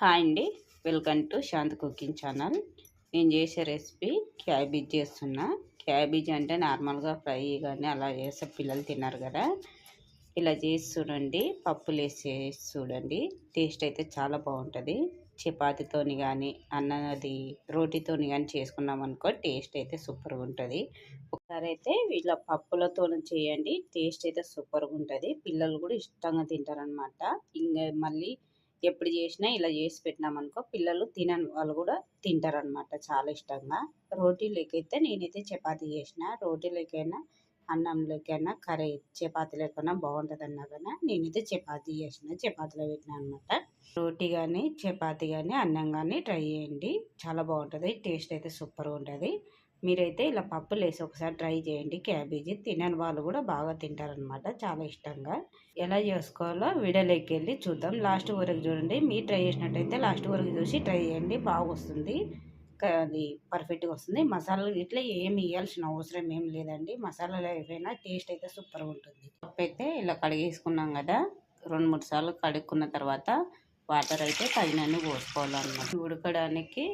Hi అండి. Welcome to Shanth cooking channel. నేను చేసే రెసిపీ క్యాబేజ్ చేస్తున్నా. క్యాబేజ్ అంటే నార్మల్గా ఫ్రై కానీ అలా చేస్తే పిల్లలు తిన్నారు కదా. ఇలా చేసి చూడండి. పప్పులు వేసి చేసి చూడండి. టేస్ట్ అయితే చాలా బాగుంటుంది. చపాతీతోని కానీ అన్నది రోటీతోని కానీ చేసుకున్నాం అనుకో టేస్ట్ అయితే సూపర్గా ఉంటుంది. ఒకసారి అయితే ఇలా పప్పులతో చేయండి. టేస్ట్ అయితే సూపర్గా ఉంటుంది. పిల్లలు కూడా ఇష్టంగా తింటారనమాట ఇంకా మళ్ళీ ఎప్పుడు చేసినా ఇలా చేసి పెట్టినామనుకో పిల్లలు తినని వాళ్ళు కూడా తింటారనమాట చాలా ఇష్టంగా. రోటీలకైతే నేనైతే చపాతీ చేసిన రోటీలకైనా అన్నంలోకైనా కర్రీ చపాతీ లేకున్నా బాగుంటుంది అన్నా కానీ నేనైతే చపాతీ చేసిన చపాతీలో పెట్టినా అనమాట రోటీ కానీ చపాతీ కానీ అన్నం కానీ ట్రై చేయండి. చాలా బాగుంటుంది టేస్ట్ అయితే సూపర్గా ఉంటుంది. మీరైతే ఇలా పప్పులు వేసి ఒకసారి ట్రై చేయండి. క్యాబేజీ తినని వాళ్ళు కూడా బాగా తింటారనమాట చాలా ఇష్టంగా. ఎలా చేసుకోవాలో వీడియోలోకి వెళ్ళి చూద్దాం. లాస్ట్ వరకు చూడండి. మీరు ట్రై చేసినట్టయితే లాస్ట్ వరకు చూసి ట్రై చేయండి. బాగా వస్తుంది అది పర్ఫెక్ట్గా వస్తుంది. మసాలాలు ఇట్లా ఏమి వేయాల్సిన అవసరం ఏం లేదండి. మసాలాలు అయిపోయినా టేస్ట్ అయితే సూపర్గా ఉంటుంది. పప్పు అయితే ఇలా కడిగేసుకున్నాం కదా. రెండు మూడు సార్లు కడుక్కున్న తర్వాత వాటర్ అయితే తగినన్ని పోసుకోవాలన్నమాట. ఉడకడానికి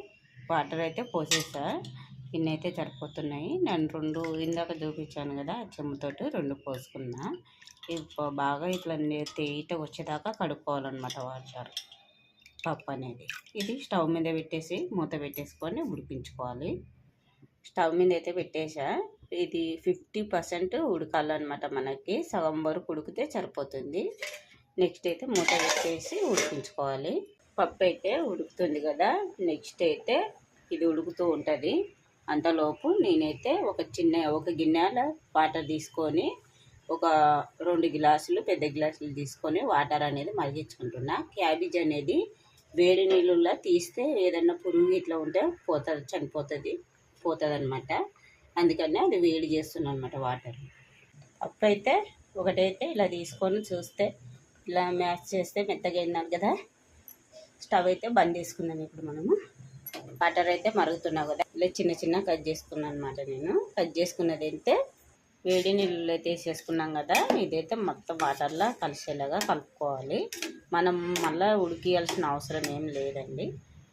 వాటర్ అయితే పోసేసా. ఇన్ని అయితే సరిపోతున్నాయి. నేను రెండు ఇందాక చూపించాను కదా చెమ్మతోటి రెండు పోసుకున్నా. ఇప్పుడు బాగా ఇట్లా తేయిట వచ్చేదాకా కడుక్కోవాలన్నమాట వాటర్ పప్పు అనేది. ఇది స్టవ్ మీద పెట్టేసి మూత పెట్టేసుకొని ఉడికించుకోవాలి. స్టవ్ మీద అయితే పెట్టేసా. ఇది ఫిఫ్టీ పర్సెంట్ ఉడకాలన్నమాట మనకి. సగం వరకు ఉడికితే సరిపోతుంది. నెక్స్ట్ అయితే మూత పెట్టేసి ఉడికించుకోవాలి. పప్పు అయితే ఉడుకుతుంది కదా నెక్స్ట్ అయితే ఇది ఉడుకుతూ ఉంటుంది. అంతలోపు నేనైతే ఒక చిన్న ఒక గిన్నెల వాటర్ తీసుకొని ఒక రెండు గ్లాసులు పెద్ద గ్లాసులు తీసుకొని వాటర్ అనేది మరిగించుకుంటున్నా. క్యాబేజ్ అనేది వేడి నీళ్ళల్లో తీస్తే ఏదన్నా పురుగు ఇట్లా ఉంటే పోతుంది చనిపోతుంది పోతుంది అనమాట అందుకని అది వేడి చేస్తున్నాను అనమాట వాటర్. అప్పుడైతే ఒకటైతే ఇలా తీసుకొని చూస్తే ఇలా మ్యాచ్ చేస్తే మెత్తగా అయినారు కదా. స్టవ్ అయితే బంద్ చేసుకుందాం ఇప్పుడు మనము. వాటర్ అయితే మరుగుతున్నావు కదా. ఇలా చిన్న చిన్న కట్ చేసుకున్నాను అనమాట నేను. కట్ చేసుకున్నది అయితే వేడి నీళ్ళు అయితే వేసేసుకున్నాం కదా ఇదైతే మొత్తం వాటర్లో కలిసేలాగా కలుపుకోవాలి. మనం మళ్ళీ ఉడికియాల్సిన అవసరం ఏం లేదండి.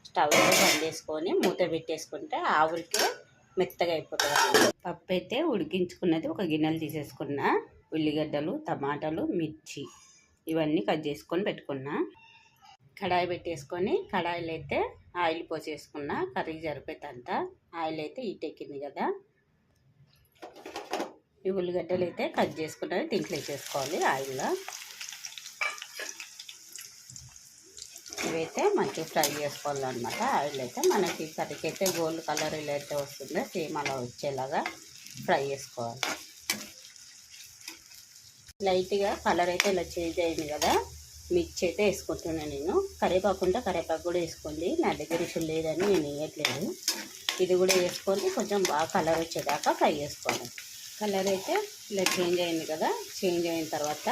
స్టవ్ పండేసుకొని మూత పెట్టేసుకుంటే ఆవులకే మెత్తగా అయిపోతుంది పప్పు అయితే ఉడికించుకున్నది ఒక గిన్నెలు తీసేసుకున్నా. ఉల్లిగడ్డలు టమాటాలు మిర్చి ఇవన్నీ కట్ చేసుకొని పెట్టుకున్నా. కడాయి పెట్టేసుకొని కడాయిలో అయితే ఆయిల్ పోసేసుకున్న కర్రీ సరిపోయేంత ఆయిల్ అయితే ఈటెక్కింది కదా. ఈ ఉల్లిగడ్డలు అయితే కట్ చేసుకున్నవి దీంట్లో వేసేసుకోవాలి ఆయిల్లో. ఇవైతే మంచిగా ఫ్రై చేసుకోవాలన్నమాట. ఆయిల్ అయితే మనకి కర్రీకి అయితే గోల్డ్ కలర్ ఇలా అయితే వస్తుందో. సేమ్ అలా వచ్చేలాగా ఫ్రై చేసుకోవాలి. లైట్గా కలర్ అయితే ఇలా చేంజ్ అయింది కదా. మిర్చి అయితే వేసుకుంటున్నాను నేను. కరివేపాకు ఉంటే కరివేపాకు కూడా వేసుకోండి. నా దగ్గర ఇప్పుడు లేదని నేను వేయట్లేదు. ఇది కూడా వేసుకొని కొంచెం బాగా కలర్ వచ్చేదాకా ఫ్రై చేసుకోవాలి. కలర్ అయితే ఇలా చేంజ్ అయింది కదా. చేంజ్ అయిన తర్వాత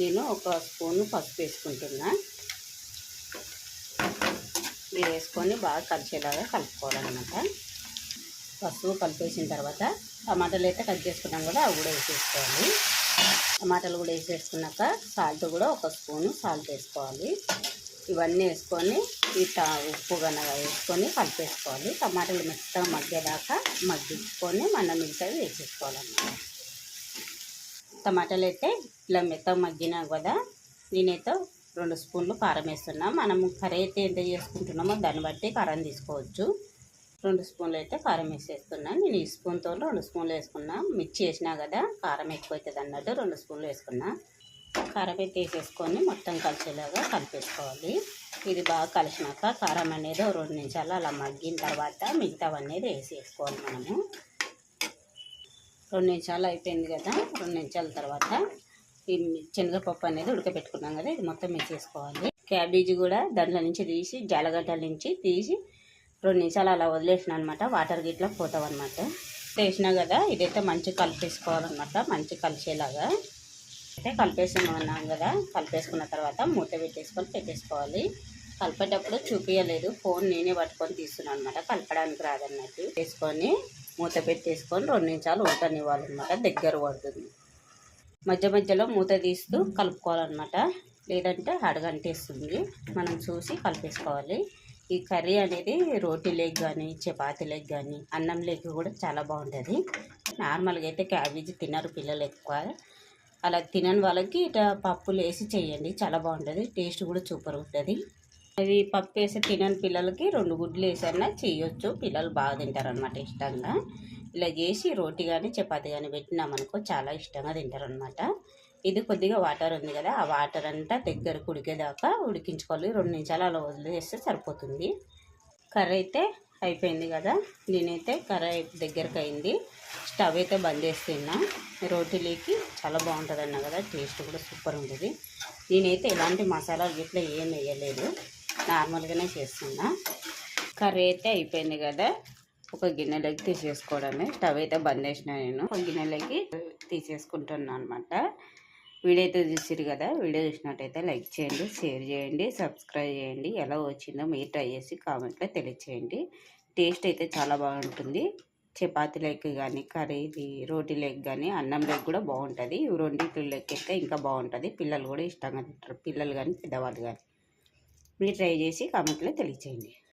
నేను ఒక స్పూను పసుపు వేసుకుంటున్నా. ఇది వేసుకొని బాగా కలిసేలాగా కలుపుకోవాలన్నమాట. పసుపు కలిపేసిన తర్వాత టమాటాలు అయితే కట్ చేసుకున్నాం కూడా అవి కూడా వేసేసుకోవాలి. టమాటాలు కూడా వేసేసుకున్నాక సాల్ట్ కూడా ఒక స్పూను సాల్ట్ వేసుకోవాలి. ఇవన్నీ వేసుకొని ఈ ఉప్పు కనుక వేసుకొని కలిపేసుకోవాలి. టమాటాలు మెత్తగా మగ్గేదాకా మగ్గించుకొని మనం మిగతావి వేసేసుకోవాలన్నమాట. టమాటాలు అయితే ఇలా మెత్తగా మగ్గినా కదా నేనైతే రెండు స్పూన్లు కారం వేస్తున్నా. మనము కర్రీ అయితే ఎంత చేసుకుంటున్నామో దాన్ని బట్టి కారం తీసుకోవచ్చు. రెండు స్పూన్లు అయితే కారం వేసేసుకున్నాను నేను ఈ స్పూన్తో రెండు స్పూన్లు వేసుకున్నా. మిర్చి వేసినా కదా కారం ఎక్కువ అవుతుంది అన్నట్టు రెండు స్పూన్లు వేసుకున్నా. కారం అయితే వేసేసుకొని మొత్తం కలిసేలాగా కలిపేసుకోవాలి. ఇది బాగా కలిసినాక కారం అనేది రెండు నిమిషాలు అలా మగ్గిన తర్వాత మిగతావన్నీ వేసేసుకోవాలి మనము. రెండు నిమిషాలు అయిపోయింది కదా. రెండు నిమిషాల తర్వాత ఈ శనగపప్పు అనేది ఉడకబెట్టుకున్నాం కదా. ఇది మొత్తం వేసేసుకోవాలి క్యాబేజీ కూడా దాంట్లో నుంచి తీసి జాలగడ్డల నుంచి తీసి రెండు నిమిషాలు అలా వదిలేసిన అనమాట వాటర్ గిట్లా అనమాట వేసినా కదా ఇదైతే మంచిగా కలిపేసుకోవాలన్నమాట. మంచిగా కలిసేలాగా. అయితే కలిపేసుకున్నాం కదా. కలిపేసుకున్న తర్వాత మూత పెట్టేసుకొని పెట్టేసుకోవాలి. కలిపేటప్పుడు చూపించలేదు ఫోన్ నేనే పట్టుకొని తీస్తున్నాను అనమాట కలపడానికి రాదన్నట్టు. వేసుకొని మూత పెట్టేసుకొని రెండు నిమిషాలు ఉడకనివ్వాలన్నమాట. దగ్గర పడుతుంది. మధ్య మధ్యలో మూత తీస్తూ కలుపుకోవాలన్నమాట. లేదంటే అడగంటేస్తుంది. మనం చూసి కలిపేసుకోవాలి. ఈ కర్రీ అనేది రోటీ లెగ్ కానీ చపాతీ లెగ్ కానీ అన్నం లెగ్ కూడా చాలా బాగుంటుంది. నార్మల్గా అయితే క్యాబేజీ తినరు పిల్లలు ఎక్కువ. అలా తినని వాళ్ళకి ఇట్లా పప్పులు వేసి చేయండి చాలా బాగుంటుంది. టేస్ట్ కూడా సూపర్ ఉంటుంది. అది పప్పు వేసి తినని పిల్లలకి రెండు గుడ్లు వేసన్నా చేయొచ్చు. పిల్లలు బాగా తింటారు అనమాట ఇష్టంగా. ఇలా చేసి రోటీ కానీ చపాతి కానీ పెట్టినామనుకో చాలా ఇష్టంగా తింటారు అనమాట ఇది కొద్దిగా వాటర్ ఉంది కదా ఆ వాటర్ అంతా దగ్గరకు ఉడికేదాకా ఉడికించుకోవాలి. రెండు నిమిషాలు అలా వదిలేస్తే సరిపోతుంది. కర్రీ అయితే అయిపోయింది కదా. నేనైతే కర్రీ దగ్గరకు అయింది స్టవ్ అయితే బంద్ చేస్తున్నా. రోటీలీకి చాలా బాగుంటుంది అన్న కదా టేస్ట్ కూడా సూపర్ ఉంటుంది. నేనైతే ఎలాంటి మసాలాలు గిట్ల ఏం వేయలేదు. నార్మల్గానే చేస్తున్నా. కర్రీ అయితే అయిపోయింది కదా. ఒక గిన్నెలోకి తీసేసుకోవడమే. స్టవ్ అయితే బంద్ చేసిన నేను. ఒక గిన్నెలోకి తీసేసుకుంటున్నాను అనమాట వీడియో అయితే చూసిరు కదా వీడియో చూసినట్టయితే లైక్ చేయండి షేర్ చేయండి సబ్స్క్రైబ్ చేయండి. ఎలా వచ్చిందో మీరు ట్రై చేసి కామెంట్లో తెలియచేయండి. టేస్ట్ అయితే చాలా బాగుంటుంది. చపాతీ లెగ్ కానీ కర్రీది రోటీ లెగ్ కానీ అన్నం లెగ్ కూడా బాగుంటుంది. ఇవి రెండింటి లెగ్ అయితే ఇంకా బాగుంటుంది. పిల్లలు కూడా ఇష్టంగా తింటారు. పిల్లలు కానీ పెద్దవాళ్ళు కానీ మీరు ట్రై చేసి కామెంట్లో తెలియచేయండి.